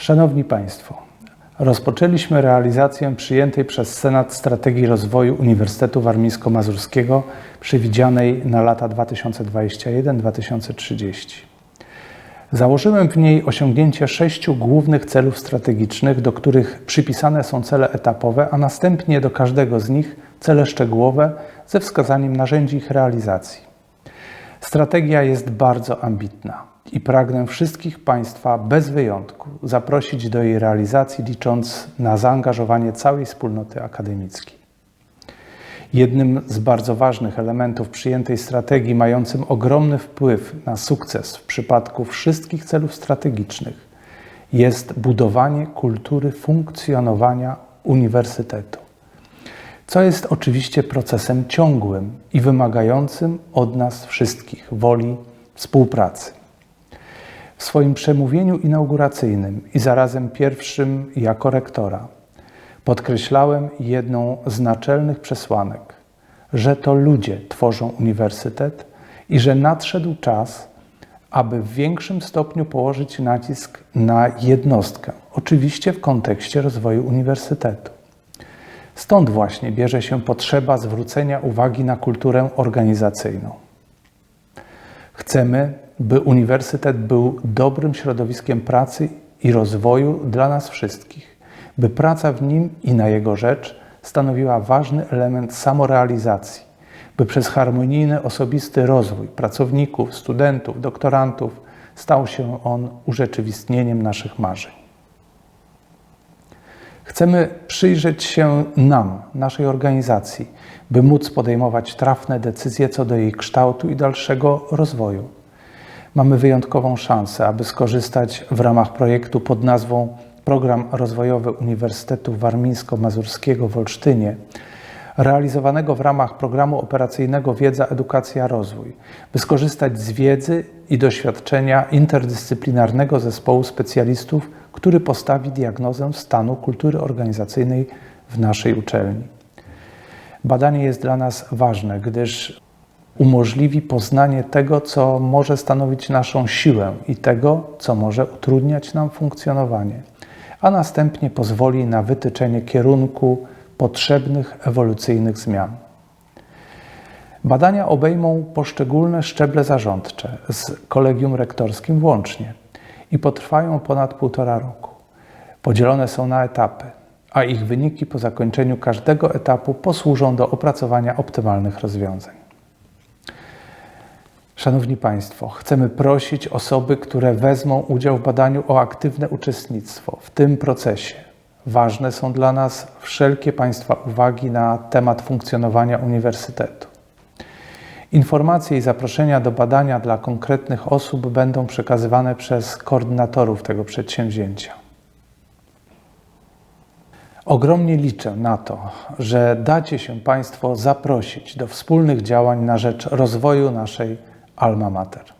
Szanowni Państwo, rozpoczęliśmy realizację przyjętej przez Senat Strategii Rozwoju Uniwersytetu Warmińsko-Mazurskiego przewidzianej na lata 2021-2030. Założyłem w niej osiągnięcie sześciu głównych celów strategicznych, do których przypisane są cele etapowe, a następnie do każdego z nich cele szczegółowe ze wskazaniem narzędzi ich realizacji. Strategia jest bardzo ambitna i pragnę wszystkich Państwa bez wyjątku zaprosić do jej realizacji, licząc na zaangażowanie całej wspólnoty akademickiej. Jednym z bardzo ważnych elementów przyjętej strategii, mającym ogromny wpływ na sukces w przypadku wszystkich celów strategicznych, jest budowanie kultury funkcjonowania uniwersytetu, co jest oczywiście procesem ciągłym i wymagającym od nas wszystkich woli współpracy. W swoim przemówieniu inauguracyjnym i zarazem pierwszym jako rektora podkreślałem jedną z naczelnych przesłanek, że to ludzie tworzą uniwersytet i że nadszedł czas, aby w większym stopniu położyć nacisk na jednostkę, oczywiście w kontekście rozwoju uniwersytetu. Stąd właśnie bierze się potrzeba zwrócenia uwagi na kulturę organizacyjną. Chcemy, by uniwersytet był dobrym środowiskiem pracy i rozwoju dla nas wszystkich, by praca w nim i na jego rzecz stanowiła ważny element samorealizacji, by przez harmonijny osobisty rozwój pracowników, studentów, doktorantów stał się on urzeczywistnieniem naszych marzeń. Chcemy przyjrzeć się nam, naszej organizacji, by móc podejmować trafne decyzje co do jej kształtu i dalszego rozwoju. Mamy wyjątkową szansę, aby skorzystać w ramach projektu pod nazwą Program Rozwojowy Uniwersytetu Warmińsko-Mazurskiego w Olsztynie, realizowanego w ramach programu operacyjnego Wiedza, Edukacja, Rozwój, by skorzystać z wiedzy i doświadczenia interdyscyplinarnego zespołu specjalistów, który postawi diagnozę stanu kultury organizacyjnej w naszej uczelni. Badanie jest dla nas ważne, gdyż umożliwi poznanie tego, co może stanowić naszą siłę i tego, co może utrudniać nam funkcjonowanie, a następnie pozwoli na wytyczenie kierunku potrzebnych ewolucyjnych zmian. Badania obejmą poszczególne szczeble zarządcze z kolegium rektorskim włącznie i potrwają ponad półtora roku. Podzielone są na etapy, a ich wyniki po zakończeniu każdego etapu posłużą do opracowania optymalnych rozwiązań. Szanowni Państwo, chcemy prosić osoby, które wezmą udział w badaniu o aktywne uczestnictwo w tym procesie. Ważne są dla nas wszelkie Państwa uwagi na temat funkcjonowania uniwersytetu. Informacje i zaproszenia do badania dla konkretnych osób będą przekazywane przez koordynatorów tego przedsięwzięcia. Ogromnie liczę na to, że dacie się Państwo zaprosić do wspólnych działań na rzecz rozwoju naszej alma mater.